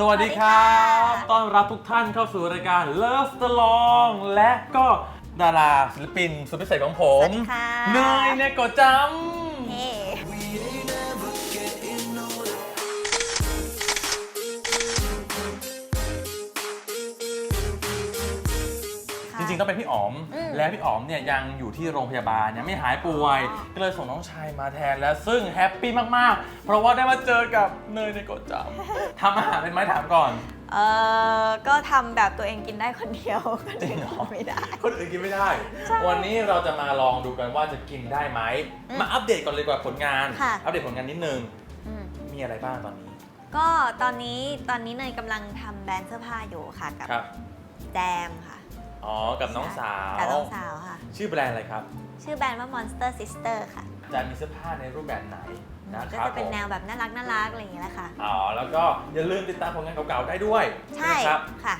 สวัสดีครับ ต้อนรับทุกท่านเข้าสู่รายการ Love the Long และก็ดาราศิลปินสุดพิเศษของผสมวัสดีค่ะ เนยเนโกะจเฮ้ำ ริงๆต้องเป็นพี่อ๋อม อืมและพี่อ๋อมเนี่ยยังอยู่ที่โรงพยาบาลยังไม่หายป่วยอ๋อก็เลยส่งน้องชายมาแทนแล้วซึ่งแฮปปี้มากๆ เพราะว่าได้มาเจอกับเนยเนโกะจำทำอาหารเป็นไหมถามก่อน เออก็ทำแบบตัวเองกินได้คนเดียวคนจริอื่งนเหรอทำไม่ได้ คนอื่นกินไม่ได้ใช่วันนี้เราจะมาลองดูกันว่าจะกินได้ไหม อืมมาอัปเดตก่อนเลยดีกว่าผลงาน ค่ะ อัปเดตผลงานนิดนึง อืมมีอะไรบ้างตอนนี้ ก็ตอนนี้ตอนนี้เนยกำลังทำแบรนด์เสื้อผ้าอยู่ค่ะกับครับ แจมค่ะ อ๋อ กับน้องสาว กับน้องสาวค่ะ ชื่อแบรนด์อะไรครับ ชื่อแบรนด์ว่า Monster Sister ค่ะ จะมีเสื้อผ้าในรูปแบบไหนนะคก็รับจะเป็นผมแนวแบบน่ารักน่ารักอะไรอย่างเงี้ยแหละค่ะ อ๋อ แล้วก็อย่าลืมติดตามผลงานเก่าๆได้ด้วย ใช่ไหมครับค่ะ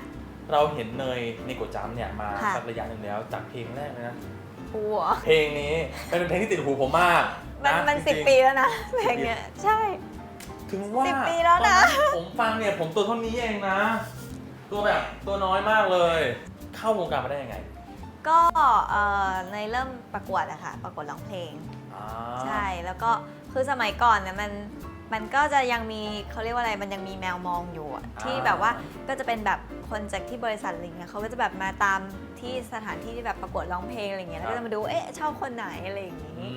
เราเห็นเนยในโกจัมเนี่ยมาค่ะสักระยะหนึ่งแล้วจากเพลงแรกเลยนะหัวเพลงนี้เป็นเพลงที่ติดหูผมมาก มันนะมันสิบจริงๆปีแล้วนะเพลงเนี้ยใช่ ถึงว่าสิบปีแล้วนะตอผมฟังเนี่ยผมตัวเท่านี้เองนะ ตัวแบบตัวน้อยมากเลย เข้าวงการมาได้ยังไงก็เอ่อเนยเริ่มประกวดอะค่ะประกวดร้องเพลง อ่าใช่แล้วก็คือสมัยก่อนเนี่ยมันมันก็จะยังมีเขาเรียกว่าอะไรมันยังมีแมวมองอยู่อะที่แบบว่าก็จะเป็นแบบคนจากที่บริษัทอะไรเงี้ยเขาก็จะแบบมาตามที่สถานที่ที่แบบประกวดร้องเพลงอะไรเงี้ยแล้วก็จะมาดูเอ๊ะชอบคนไหนอะไรอย่างอืงี้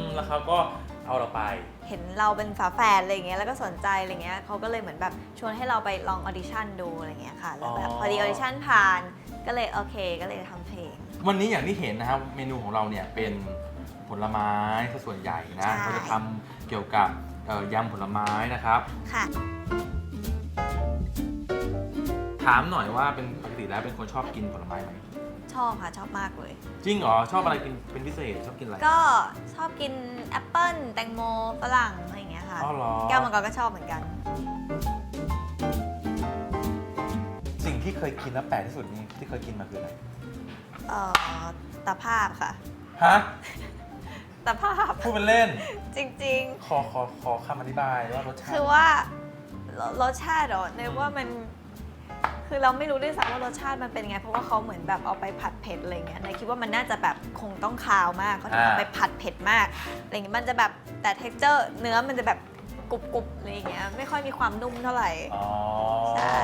มแล้วเขาก็ เอาเราไป เห็นเราเป็นฝาแฝดอะไรเงี้ยแล้วก็สนใจอะไรเงี้ยเขาก็เลยเหมือนแบบชวนให้เราไปลองออดิชั่นดูอะไรเงี้ยค่ะแล้วแบบอ๋อ พอดีออดิชั่นผ่านก็เลยโอเคก็เลยทำเพลง วันนี้อย่างที่เห็นนะครับเมนูของเราเนี่ยเป็นผลไม้ซะส่วนใหญ่นะใช่ เราจะทำเกี่ยวกับเอ่อยำผลไม้นะครับ ค่ะ ถามหน่อยว่าเป็นปกติแล้วเป็นคนชอบกินผลไม้ไหม ชอบค่ะชอบมากเลย จริงเหรอชอบอะไรกินเป็นพิเศษชอบกินอะไรก็ชอบกินแอปเปิ้ลแตงโมฝรั่งอะไรอย่างเงี้ยค่ะอ๋อเหรอแก้วมังกรก็ชอบเหมือนกัน สิ่งที่เคยกินแล้วแปลกที่สุดนี่ที่เคยกินมาคืออะไรเอ่อตาภาพค่ะฮะตาภาพ พูดเป็นเล่น จริงขอขอขอคำอธิบายว่ารสชาๆติ คือว่ารรสชาติเหรอเนยว่ามัน คือเราไม่รู้ด้วยซ้ำว่ารสชาติมันเป็นไง เพราะว่าเขาเหมือนแบบเอาไปผัดเผ็ดอะไรเงี้ยเนยคิดว่ามันน่าจะแบบคงต้องคาวมากเขาถึงเอาไปผัดเผ็ดมากอะไรเงี้ยมันจะแบบแต่ t e x t อร์เนื้อมันจะแบบกรุบๆอะไรอย่างเงี้ยไม่ค่อยมีความนุ่มเท่าไหร่อ๋อใช่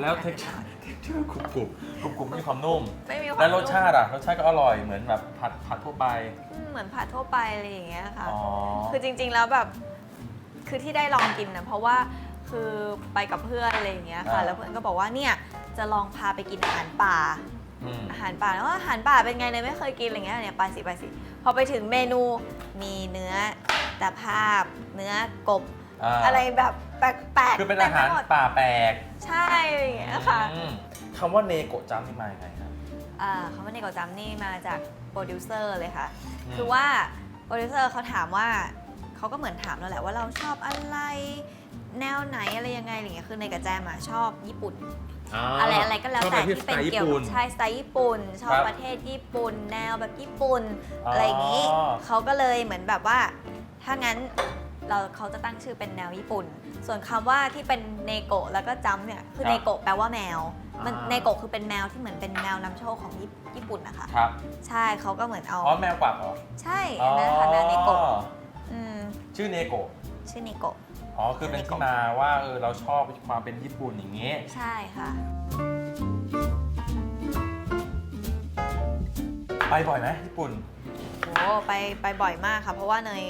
แล้วเท็กเจอร์เท็กเจอร์กรุบกรุบกรุบกรุบมีความนุ่ม ไม่มีความแล้วรสนุ่มชาติอะรสชาติก็อร่อยเหมือนแบบผัดผัดทั่วไปอืมเหมือนผัดทั่วไปอะไรอย่างเงี้ยค่ะ อ๋อ คือจริงๆแล้วแบบคือที่ได้ลองกินนะเพราะว่า คือไปกับเพื่อนอะไรอย่างเงี้ยค่ะ อ่า แล้วเพื่อนก็บอกว่าเนี่ยจะลองพาไปกินอาหารป่า อืมอาหารป่าแล้วอาหารป่าเป็นไงเลยไม่เคยกินอะไรเงี้ยเนี่ยไปสิไปสิพอไปถึงเมนูมีเนื้อตะภาพ เนื้อกบาอะไรแบบแปลกๆคือเป็นอาหารต็มไปมดป่าแปลกใช่อะไรอย่างเงี้ยค่ะ อืมคำว่าเนโกะจัมนี่มายังไงครับ อ่าคำว่าเนโกะจัมนี่มาจากโปรดิวเซอร์เลยค่ะ อืมคือว่าโปรดิวเซอร์เขาถามว่าเขาก็เหมือนถามเราแหละว่าเราชอบอะไร แนวไหนอะไรยังไงอะไรเงี้ยคือในกระแจมอะชอบญี่ปุ่น อะไรอะไรก็แล้วชอบแต่บบที่เป็นสไตล์เกี่ยวญี่กัปุ่บนใช่สไตล์ญี่ปุ่น ชอบครับประเทศญี่ปุ่น แนวแบบญี่ปุ่นอ๋อออะไรอย่างนี้เขาก็เลยเหมือนแบบว่า ถ้างั้นเราเขาจะตั้งชื่อเป็นแนวญี่ปุ่น ส่วนคำว่าที่เป็นเนโกะแล้วก็จัมเนี่ยคือครับเนโกะแปลว่าแมว มันอ่าเนโกะคือเป็นแมวที่เหมือนเป็นแมวนำโชคของญี่ญี่ปุ่นนะคะครับใช่เขาก็เหมือนเอาอ๋อแมวกวักเหรอใช่อันนั้นค่ะนาเนโกะอ๋ออืมชื่อเนโกะชื่อเนโกะ อ๋อ คือเป็นที่มาว่าเออเราชอบความเป็นญี่ปุ่นอย่างเงี้ยใช่ค่ะ ไปบ่อยไหมญี่ปุ่น โอ้ไปไปบ่อยมากค่ะ เพราะว่าเนย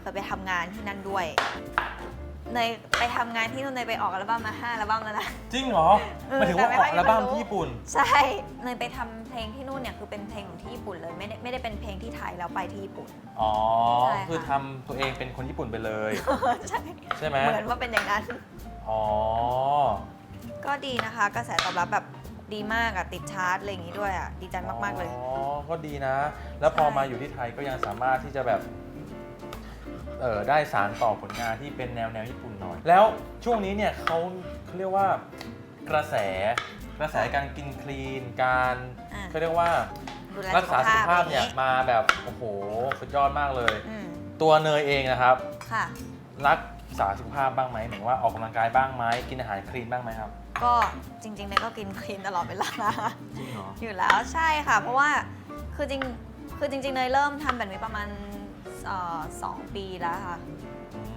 เคยไปทำงานที่นั่นด้วย เนยไปทำงานที่นู่นเนยไปออกอัลบั้มมาห้าอัลบั้มแล้วนะ จริงเหรอเออหมายถึงว่าแต่อไม่อกค่อัอยลบั้มรู้ ที่ญี่ปุ่น ใช่เนยไปทำเพลงที่นู่นเนี่ยคือเป็นเพลงของที่ญี่ปุ่นเลยไม่ได้ไม่ได้เป็นเพลงที่ไทยแล้วไปที่ญี่ปุ่น อ๋อ ใช่ค่ะ คือทำตัวเองเป็นคนญี่ปุ่นไปเลย ใช่ใช่ไหม เหมือนว่าเป็นอย่างนั้น อ๋อ ก็ดีนะคะ กระแสตอบรับแบบดีมากอะติดชาร์ตอะไรอย่างนี้ด้วยอะดีใจมากๆเลย อ๋อ ก็ดีนะ แล้วพอใช่ มาอยู่ที่ไทยก็ยังสามารถที่จะแบบ เออได้สารต่อผลงานที่เป็นแนวแนวญี่ปุ่นหน่อย แล้วช่วงนี้เนี่ยเขาเขาเรียกว่ากระแสกระแสการกินคลีน การอะ เขาเรียกว่าดูแลรักษาสุขภาพเนี่ยอะไรอางงี้มาแบบโอ้โหสุดยอดมากเลย อืมตัวเนยเองนะครับ ค่ะ รักษาสุขภาพบ้างไหมหมายถึงว่าออกกำลังกายบ้างไหมกินอาหารคลีนบ้างไหมครับก็จริงๆเนยก็กินคลีนตลอดเวลา จริงเหรอ อยู่แล้วใช่ค่ะ เพราะว่าคือจริงคือจริงๆเนยเริ่มทำแบบนี้ประมาณเอ่อ สองปีแล้วค่ะ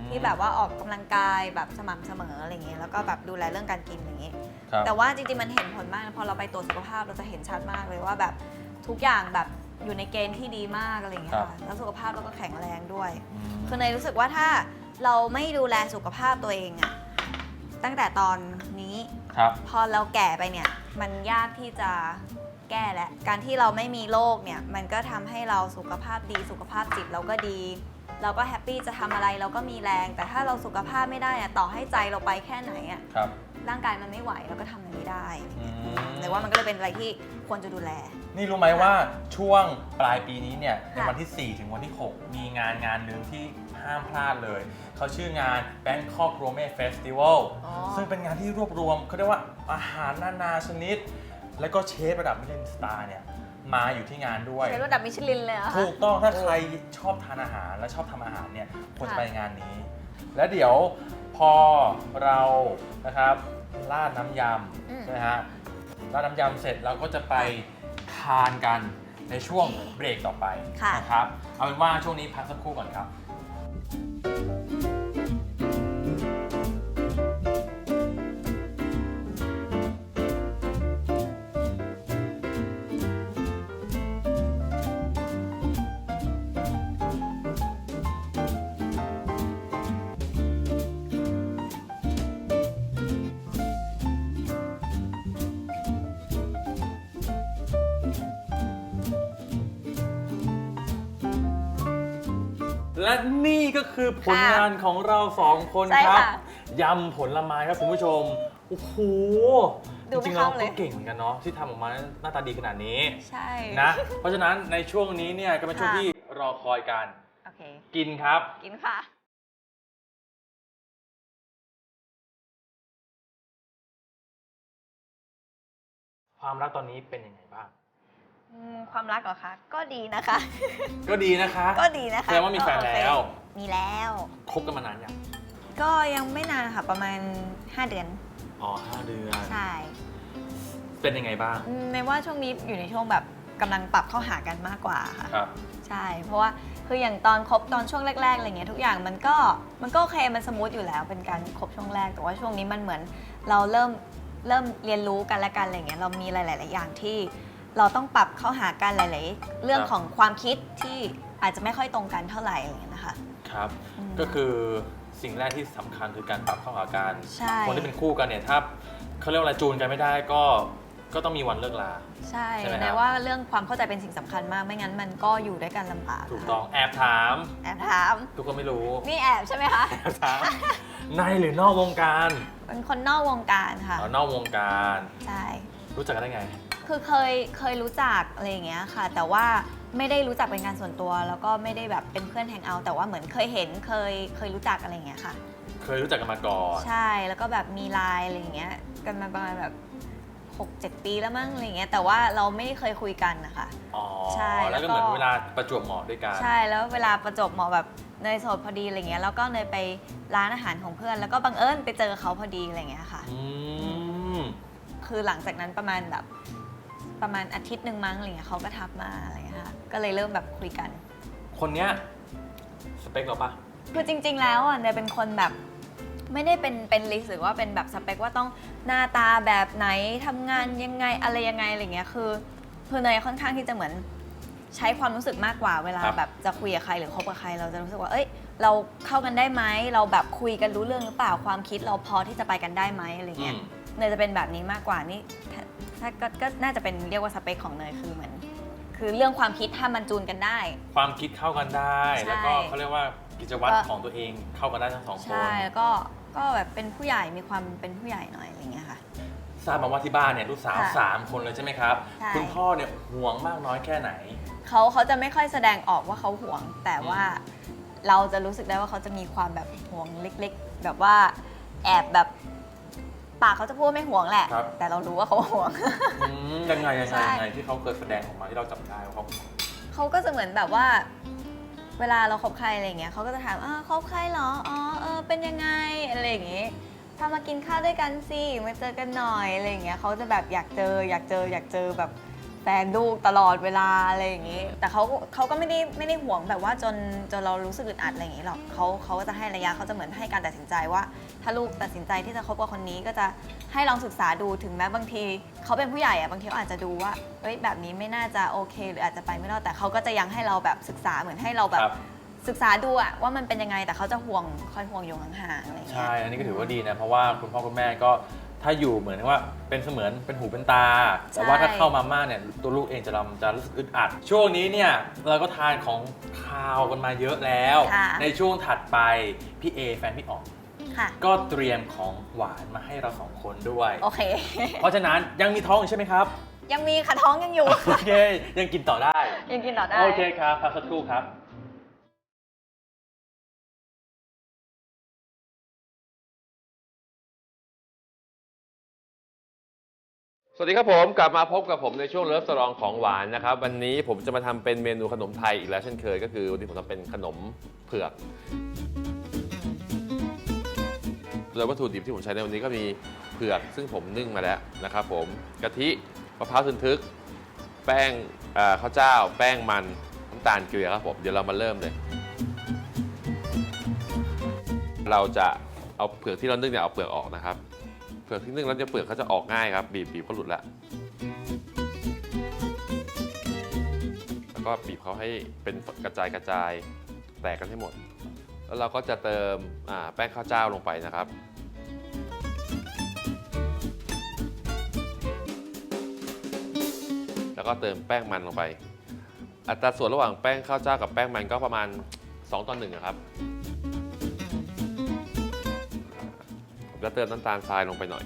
ที่แบบว่าออกกำลังกายแบบสม่ำเสมออะไรอย่างเงี้ยแล้วก็แบบดูแลเรื่องการกินอย่างงี้ครับแต่ว่าจริงๆมันเห็นผลมากนะพอเราไปตรวจสุขภาพเราจะเห็นชัดมากเลยว่าแบบทุกอย่างแบบอยู่ในเกณฑ์ที่ดีมากอะไรอย่างเงี้ยครับค่ะแล้วสุขภาพเราก็แข็งแรงด้วยอืมคือเนยรู้สึกว่าถ้าเราไม่ดูแลสุขภาพตัวเองอะตั้งแต่ตอนนี้ครับพอเราแก่ไปเนี่ย มันยากที่จะ แก้และการที่เราไม่มีโรคเนี่ยมันก็ทำให้เราสุขภาพดีสุขภาพจิตเราก็ดี เราก็แฮปปี้จะทำอะไรเราก็มีแรง แต่ถ้าเราสุขภาพไม่ได้อะต่อให้ใจเราไปแค่ไหนอะครับร่างกายมันไม่ไหวเราก็ทำมันไม่ได้อืมแต่ว่ามันก็เลยเป็นอะไรที่ควรจะดูแล นี่รู้ไหมว่าช่วงปลายปีนี้เนี่ยในค่ะวันที่ 4 ถึงวันที่ 6 มีงานงานหนึ่งที่ห้ามพลาดเลย เขาชื่องาน Bangkok Gourmet Festival อ๋อซึ่งเป็นงานที่รวบรวมเขาเรียกว่าอาหารนานาชนิด แล้วก็เชฟระดับมิชลินสตาร์เนี่ยมาอยู่ที่งานด้วยใช้ระดับมิชลินเลยเหรอคะถูกต้องถ้าโอ้ใครชอบทานอาหารและชอบทำอาหารเนี่ยควรจะค่ะไปงานนี้ แล้วเดี๋ยวพอเรานะครับราดน้ำยำใช่ไหมฮะราดน้ำยำเสร็จเราก็จะไปทานกันในช่วงเบรกต่อไปค่ะ นะครับเอาเป็นว่าช่วงนี้พักสักครู่ก่อนครับ และนี่ก็คือผลงานของเราสองคนใช่ครับค่ะยำผลไม้ครับคุณผู้ชมโอ้โหดูจไม่ริงๆเราเข้าเลยก็เก่งเหมือนกันเนาะที่ทำออกมาหน้าตาดีขนาดนี้ใช่ นะ เพราะฉะนั้นในช่วงนี้เนี่ยก็เป็นช่วงค่ะ ที่รอคอยกันโอเค กินครับ กินค่ะ ความรักตอนนี้เป็นยังไงบ้าง อืมความรักเหรอคะ ก็ดีนะคะ ก็ดีนะคะ ก็ดีนะคะแสดงว่ามีแฟนก็โอเคแล้ว มีแล้ว คบกันมานานยังก็ยังไม่นานค่ะประมาณ 5 เดือน อ๋อห้าเดือน ใช่เป็นยังไงบ้าง อืมในว่าช่วงนี้อยู่ในช่วงแบบกำลังปรับเข้าหากันมากกว่าค่ะ ครับ ใช่ เพราะว่าคืออย่างตอนคบตอนช่วงแรกๆอะไรเงี้ยทุกอย่างมันก็มันก็โอเคมันสมูทอยู่แล้วเป็นการคบช่วงแรก แต่ว่าช่วงนี้มันเหมือนเราเริ่มเริ่มเรียนรู้กันและกันอะไรเงี้ยเรามีหลายๆอย่างที่ เราต้องปรับเข้าหากันหลาย ๆ เรื่องครับ ของความคิดที่อาจจะไม่ค่อยตรงกันเท่าไหร่อะไรเงี้ยนะคะ ครับ อืมก็คือสิ่งแรกที่สำคัญคือการปรับเข้าหากัน ใช่ คนที่เป็นคู่กันเนี่ยถ้าเขาเรียกว่าอะไรจูนกันไม่ได้ก็ก็ต้องมีวันเลิกลา ใช่ใช่ไหมครับในว่าเรื่องความเข้าใจเป็นสิ่งสำคัญมากไม่งั้นมันก็อยู่ด้วยกันลำบากถูกต้องแอบถาม แอบถามทุกคนไม่รู้นี่แอบใช่ไหมคะแอบถามในหรือนอกวงการเป็นคนนอกวงการค่ะ อ๋อนอกวงการ ใช่รู้จักกันได้ไง คือเคยเคยรู้จักอะไรอย่างเงี้ยค่ะ แต่ว่าไม่ได้รู้จักเป็นการส่วนตัว แล้วก็ไม่ได้แบบเป็นเพื่อนแฮงเอาท์แต่ว่าเหมือนเคยเห็นเคยเคยรู้จักอะไรอย่างเงี้ยค่ะ เคยรู้จักกันมาก่อน ใช่แล้วก็แบบมีไลน์อะไรอย่างเงี้ยกันมาประมาณแบบ6 7 ปีแล้วมั้งอะไรอย่างเงี้ยแต่ว่าเราไม่เคยคุยกันนะคะ อ๋อใช่แล้วก็แล้วก็ เหมือนเวลาประจวบเหมาะด้วยกันใช่แล้วเวลาประจบเหมาะแบบเนยโสดพอดีอะไรเงี้ยแล้วก็เนยไปร้านอาหารของเพื่อน แล้วก็บังเอิญไปเจอเขาพอดีอะไรเงี้ยค่ะ อืมคือหลังจากนั้นประมาณแบบ ประมาณอาทิตย์หนึ่งมั้งอะไรเงี้ยเขาก็ทักมาอะไรเงี้ยค่ะก็เลยเริ่มแบบคุยกัน คนเนี้ยสเปคเราปะคือจริง ๆ แล้วอะเนยเป็นคนแบบไม่ได้เป็นเป็นลิสต์หรือว่าเป็นแบบสเปคว่าต้องหน้าตาแบบไหนทำงานยังไงอะไรยังไงอะไรเงี้ยคือคือเนยค่อนข้างที่จะเหมือนใช้ความรู้สึกมากกว่าเวลาแบบจะคุยกับใครหรือคบกับใคร เราจะรู้สึกว่า เอ้ย เราเข้ากันได้ไหมเราแบบคุยกันรู้เรื่องหรือเปล่าความคิดเราพอที่จะไปกันได้ไหมอะไรอืเงี้ยม เนยจะเป็นแบบนี้มากกว่านี่ ถ้าถ้าก็ก็น่าจะเป็นเรียกว่าสเปคของเนยคือเหมือนคือเรื่องความคิดถ้ามันจูนกันได้ ความคิดเข้ากันได้ ใช่แล้วก็เขาเรียกว่ากิจวัตรก็ ของตัวเองเข้ากันได้ทั้งสองคนใช่แล้วก็ก็แบบเป็นผู้ใหญ่มีความเป็นผู้ใหญ่หน่อยอะไรเงี้ยค่ะ ทราบมาว่าที่บ้านเนี่ยลูกสาวค่ะสามคนเลยใช่ไหมครับ ใช่ คุณพ่อเนี่ยห่วงมากน้อยแค่ไหน เขาเขาจะไม่ค่อยแสดงออกว่าเขาห่วง แต่ว่าเราจะรู้สึกได้ว่าเขาจะมีความแบบห่วงเล็ก ๆ แบบว่าแอบแบบ ปากเขาจะพูดว่าไม่ห่วงแหละ ครับ แต่เรารู้ว่าเขาห่วง อืมยังไงยังไงใช่ยังไงที่เขาเคยแสดงออกมาที่เราจับได้ว่าเขาเขาก็จะเหมือนแบบว่า เวลาเราคบใครอะไรอย่างเงี้ยเขาก็จะถามอ่าคบใครเหรออ๋อเออเป็นยังไงอะไรอย่างเงี้ยพามากินข้าวด้วยกันสิมาเจอกันหน่อยอะไรอย่างเงี้ยเขาจะแบบอยากเจออยากเจออยากเจอแบบ แฟนลูกตลอดเวลาอะไรอย่างงี้ แต่เขาเขาก็ไม่ได้ไม่ได้ห่วงแบบว่าจนจนเรารู้สึกอึดอัดอะไรอย่างงี้หรอกเขาเขาก็จะให้ระยะเขาจะเหมือนให้การตัดสินใจว่า ถ้าลูกตัดสินใจที่จะคบกับคนนี้ก็จะให้ลองศึกษาดูถึงแม้บางทีเขาเป็นผู้ใหญ่อะบางทีเขาอาจจะดูว่าเอ้ยแบบนี้ไม่น่าจะโอเค หรืออาจจะไปไม่รอดแต่เขาก็จะยังให้เราแบบศึกษาเหมือนให้เราแบบ ครับ ศึกษาดูอะว่ามันเป็นยังไงแต่เขาจะห่วงคอยห่วงอยู่ห่างๆอะไรอย่างเงี้ย ใช่ อันนี้ก็ถือว่าดีนะ เพราะว่าคุณพ่อคุณแม่ก็ ถ้าอยู่เหมือนว่าเป็นเสมือนเป็นหูเป็นตาแต่ว่าถ้าเข้ามามากเนี่ยตัวลูกเองจะรำจะรู้สึกอึดอัด ช่วงนี้เนี่ยเราก็ทานของคาวกันมาเยอะแล้ว ค่ะ ในช่วงถัดไปพี่เอแฟนพี่อ๋องค่ะ ก็เตรียมของหวานมาให้เราสองคนด้วย โอเค เพราะฉะนั้นยังมีท้องอยู่ใช่ไหมครับ ยังมีค่ะท้องยังอยู่ โอเค ยังกินต่อได้ ยังกินต่อได้ โอเคครับพักสักครู่ครับ วัสดีครับผมกลับมาพบกับผมในช่วงเลิฟสรองของหวานนะครับวันนี้ผมจะมาทำเป็นเมนูขนมไทยอีกแล้วเช่นเคยก็คือวันนี้ผมทำเป็นขนมเผือกโดยวัตถุดิบที่ผมใช้ในวันนี้ก็มีเผือกซึ่งผมนึ่งมาแล้วนะครับผมกะทิมะพร้าวทึนทึก แป้งข้าวเจ้า แป้งมันน้ำตาลเกลือครับผมเดี๋ยวเรามาเริ่มเลย เราจะเอาเผือกที่เรานึ่งเนี่ยเอาเปลือกออกนะครับ เผือกที่นึ่งแล้วจะเปลือกเขาจะออกง่ายครับ บีบบีบเขาหลุดแล้วแล้วก็บีบเขาให้เป็นกระจายกระจายแตกกันให้หมด แล้วเราก็จะเติมแป้งข้าวเจ้าลงไปนะครับแล้วก็เติมแป้งมันลงไป อัตราส่วนระหว่างแป้งข้าวเจ้ากับแป้งมันก็ประมาณ 2 ต่อ1นะครับ ผมจะเติมน้ำตาลทรายลงไปหน่อย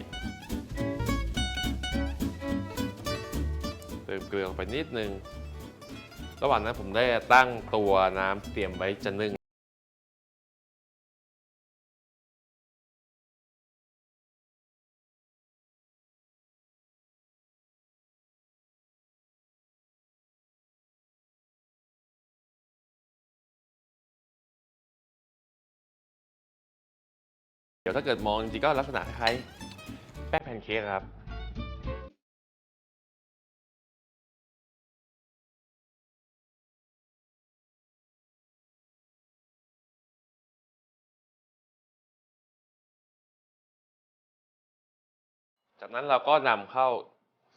เติมเกลือลงไปนิดนึง ระหว่างนั้นผมได้ตั้งตัวน้ำเตรียมไว้จะนึ่ง ดี๋ยวถ้าเกิดมองจริงๆก็ลักษณะคล้ายๆแป้งแพนเค้กครับจากนั้นเราก็นำเข้า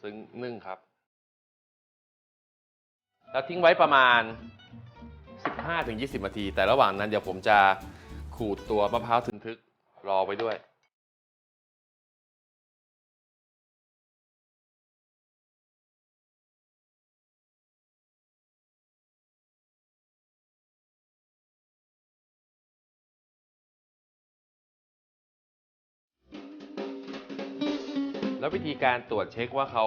ซึ้งนึ่งครับ แล้วทิ้งไว้ประมาณ 15-20 นาที แต่ระหว่างนั้นเดี๋ยวผมจะขูดตัวมะพร้าวทึนทึก รอไว้ด้วยแล้ววิธีการตรวจเช็คว่าเขา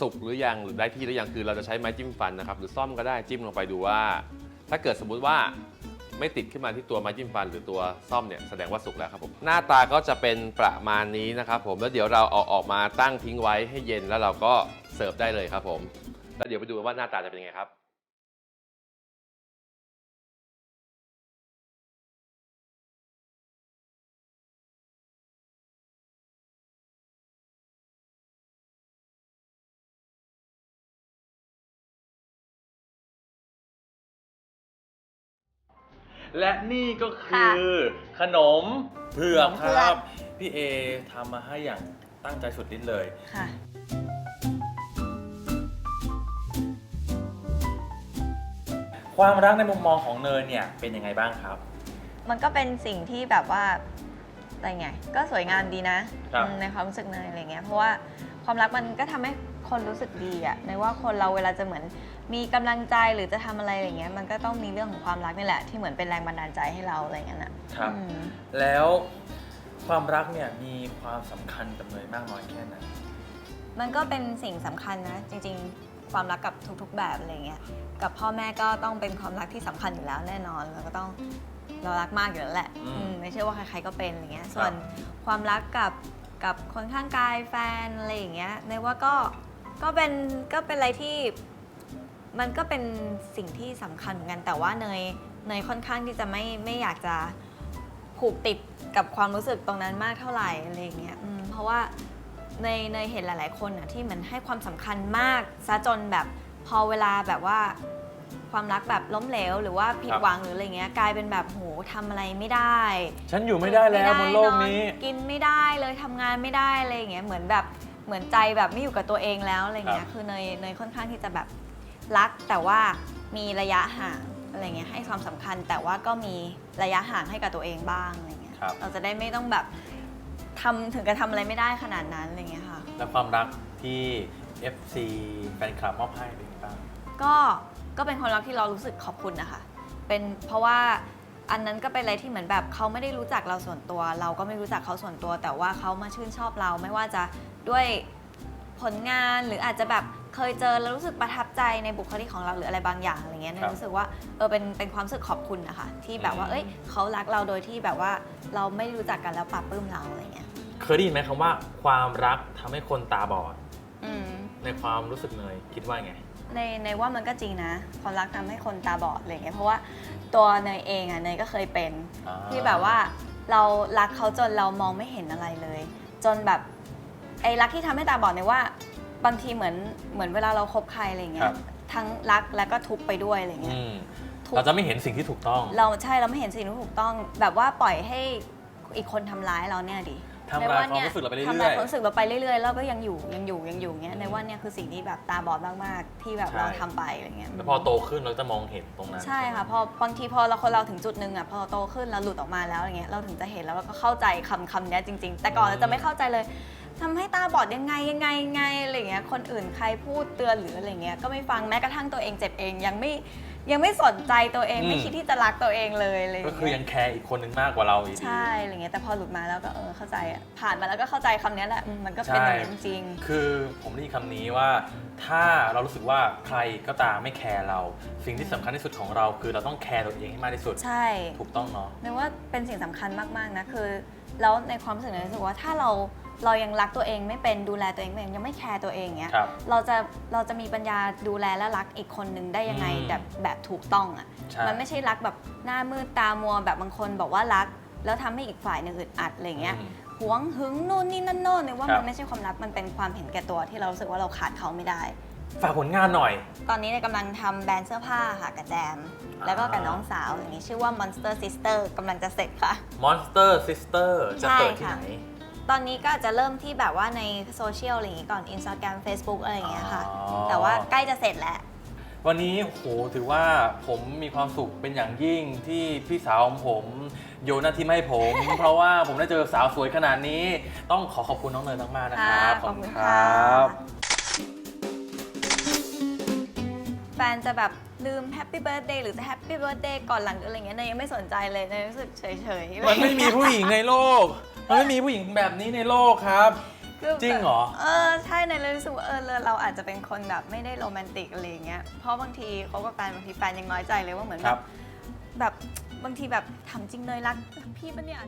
สุกหรือยังหรือได้ที่หรือยังคือเราจะใช้ไม้จิ้มฟันนะครับ หรือซ่อมก็ได้จิ้มลงไปดูว่า ถ้าเกิดสมมุติว่า ไม่ติดขึ้นมาที่ตัวไม้จิ้มฟันหรือตัวซ่อมเนี่ยแสดงว่าสุกแล้วครับผมหน้าตาก็จะเป็นประมาณนี้นะครับผมแล้วเดี๋ยวเราเอาออกมาตั้งทิ้งไว้ให้เย็นแล้วเราก็เสิร์ฟได้เลยครับผมแล้วเดี๋ยวไปดูว่าหน้าตาจะเป็นยังไงครับ และนี่ก็คือขนมเผือกคขนมเผืรัอบกพี่เอทำมาให้อย่างตั้งใจสุดฤทธิ์เลยค่ะความรักในมุมมองของเนยเนี่ยเป็นยังไงบ้างครับ มันก็เป็นสิ่งที่แบบว่าอะไรไง ก็สวยงามดีนะครับอืมในความรู้สึกเนยอะไรเงี้ย เพราะว่า ความรักมันก็ทำให้คนรู้สึกดีอะในว่าคนเราเวลาจะเหมือนมีกำลังใจหรือจะทำอะไรอย่างเงี้ยมันก็ต้องมีเรื่องของความรักนี่แหละที่เหมือนเป็นแรงบันดาลใจให้เราอะไรเงี้ยนะครับอืมแล้วความรักเนี่ยมีความสำคัญกับเนยมากน้อยแค่ไหนมันก็เป็นสิ่งสำคัญนะ จริง ๆ ความรักกับทุกๆแบบอะไรเงี้ยกับพ่อแม่ก็ต้องเป็นความรักที่สำคัญอยู่แล้วแน่นอนแล้วก็ต้องเรารักมากอยู่แล้วแหละอืมอืมไม่ใช่ว่าใครๆก็เป็นอย่างเงี้ยส่วนความรักกับ กับคนข้างกายแฟนอะไรอย่างเงี้ยในว่าก็ก็เป็นก็เป็นอะไรที่มันก็เป็นสิ่งที่สำคัญเหมือนกันแต่ว่าเนยเนยค่อนข้างที่จะไม่ไม่อยากจะผูกติดกับความรู้สึกตรงนั้นมากเท่าไหร่อะไรอย่างเงี้ยอืมเพราะว่าเนยเนยเห็นหลาย ๆ คนอะที่เหมือนให้ความสำคัญมากซะจนแบบพอเวลาแบบว่า ความรักแบบล้มเหลวหรือว่าผิดครับหวังหรืออะไรเงี้ยกลายเป็นแบบโหทำอะไรไม่ได้ฉันอยู่ไม่ได้แล้วบนโลกนี้ไม่ได้อกินไม่ได้เลยทำงานไม่ได้อะไรอย่างเงี้ยเหมือนแบบเหมือนใจแบบไม่อยู่กับตัวเองแล้วอะไรเงี้ครัยบ คือเนยเนยค่อนข้างที่จะแบบรักแต่ว่ามีระยะห่างอะไรเงี้ยให้ความสำคัญแต่ว่าก็มีระยะห่างให้กับตัวเองบ้างอะไรเงี้ยครับเราจะได้ไม่ต้องแบบทำถึงกับทำอะไรไม่ได้ขนาดนั้นอะไรเงี้ยค่ะ และความรักที่ FC แฟนคลับมอบให้เป็นยังไงบ้าง ก็ ก็เป็นความรักที่เรารู้สึกขอบคุณนะคะ เป็นเพราะว่าอันนั้นก็เป็นอะไรที่เหมือนแบบเขาไม่ได้รู้จักเราส่วนตัว เราก็ไม่รู้จักเขาส่วนตัว แต่ว่าเขามาชื่นชอบเราไม่ว่าจะด้วยผลงานหรืออาจจะแบบเคยเจอแล้วรู้สึกประทับใจในบุคลิกของเราหรืออะไรบางอย่างอะไรเงี้ยครับรู้สึกว่าเออเป็นเป็นความรู้สึกขอบคุณนะคะที่แบบว่าอืมเอ้ยเขารักเราโดยที่แบบว่าเราไม่รู้จักกันแล้วปรับปลื้มเราอะไรเงี้ยเคยได้ยินไหมคำว่าความรักทำให้คนตาบอดอืมในความรู้สึกเนยคิดว่าไง ในในว่ามันก็จริงนะความรักทำให้คนตาบอดอะไรเงี้ยเพราะว่าตัวเนยเองอะเนยก็เคยเป็น อ่า ที่แบบว่าเรารักเขาจนเรามองไม่เห็นอะไรเลย จนแบบไอ้รักที่ทำให้ตาบอดเนี่ยว่า บางทีเหมือนเหมือนเวลาเราคบใครอะไรเงี้ครัยบ ทั้งรักแล้วก็ทุกข์ไปด้วยอะไรเงี้อืยมทุก เราจะไม่เห็นสิ่งที่ถูกต้อง เราใช่เราไม่เห็นสิ่งที่ถูกต้อง แบบว่าปล่อยให้อีกคนทำร้ายเราเนี่ยดิ ทำลายความรู้สึกเราไปเรื่อยๆทำลายความรู้สึกเราไปเรื่อยๆแล้วก็ยังอยู่ยังอยู่ยังอยู่เงี้ยในว่าเนี่ยคือสิ่งที่แบบตาบอดมากๆ ที่แบบใช่ เราทำไปอะไรเงี้ยแล้วพอโตขึ้นเราจะมองเห็นตรงนั้นใช่ค่ะพอบางทีพอเราคนเราถึงจุดหนึ่งอะพอเราโตขึ้นเราหลุดออกมาแล้วอย่างเงี้ยเราถึงจะเห็นแล้วเราก็เข้าใจคำคำเนี้ยจริง ๆ แต่ก่อนเราจะไม่เข้าใจเลยทำให้ตาบอดยังไงยังไงยังไงอะไรเงี้ยคนอื่นใครพูดเตือนหรืออะไรเงี้ยก็ไม่ฟังแม้กระทั่งตัวเองเจ็บเองยังไม่ ยังไม่สนใจตัวเองไม่คิดที่จะรักตัวเองเลยอะไรก็เงี้ยคือยังแคร์อีกคนนึงมากกว่าเราอีก ใช่อะไรเงี้ยแต่พอหลุดมาแล้วก็เออเข้าใจอะผ่านมาแล้วก็เข้าใจคำเนี้ยแหละอืมมันก็เป็นอย่างนั้นจริง คือผมได้ยินคำนี้ว่า ถ้าเรารู้สึกว่าใครก็ตามไม่แคร์เรา สิ่งที่สำคัญที่สุดของเราคือเราต้องแคร์ตัวเองให้มากที่สุด ใช่ ถูกต้องเนาะ นึกว่าเป็นสิ่งสำคัญมาก ๆ นะ คือ แล้วในความรู้สึกเนี่ยรู้สึกว่าถ้าเรา เรายังรักตัวเองไม่เป็นดูแลตัวเองไม่เป็นยังไม่แคร์ตัวเองเนี้ยครับ เราจะเราจะมีปัญญาดูแลและรักอีกคนนึงได้ยังไงอืมแบบแบบถูกต้องอะใช่ มันไม่ใช่รักแบบหน้ามืดตามัวแบบบางคนบอกว่ารัก แล้วทำให้อีกฝ่ายหนึ่งอึดอัดอะไรเงี้ย อืม หวงหึงนู่นนี่นั่นโน่นเนี่ยว่าครัมับ นไม่ใช่ความรัก มันเป็นความเห็นแก่ตัวที่เรารู้สึกว่าเราขาดเขาไม่ได้ ฝากผลงานหน่อย ตอนนี้เนี่ยกำลังทำแบรนด์เสื้อผ้าค่ะกับแจมแล้วก็กับน้องสาวอย่างนี้ชื่อว่า Monster Sister กำลังจะเสร็จค่ะ Monster Sister จะเปิดที่ใช่ค่ะ ไหน ตอนนี้ก็อาจจะเริ่มที่แบบว่าในโซเชียลอะไรอย่างงี้ก่อน Instagram Facebook อะไรอย่างเงี้ยค่ะ อ๋อ แต่ว่าใกล้จะเสร็จแล้ว วันนี้โหถือว่าผมมีความสุขเป็นอย่างยิ่งที่พี่สาวของผมโยนหน้าที่มาให้ผม เพราะว่าผมได้เจอสาวสวยขนาดนี้ ต้องขอขอบคุณน้องเนยมากๆนะครับขอบคุณคค่ะรับแฟนจะแบบลืม Happy Birthday หรือจะ Happy Birthday ก่อนหลังหรืออะไรเงี้ยเนยยังไม่สนใจเลยเนยรู้สึกเฉยๆ มันไม่มีผู้หญิงในโลก มันไม่มีผู้หญิงแบบนี้ในโลกครับ คือจริงเหรอ เออใช่เนยเลยรู้สึกว่าเออเราอาจจะเป็นคนแบบไม่ได้โรแมนติกอะไรอย่างเงี้ยเพราะบางทีเขากับแฟนบางทีแฟนยังน้อยใจเลยว่าเหมือนคแบรับบ แบบบางทีแบบถามจริงเนยรักพี่ปะเนี่ย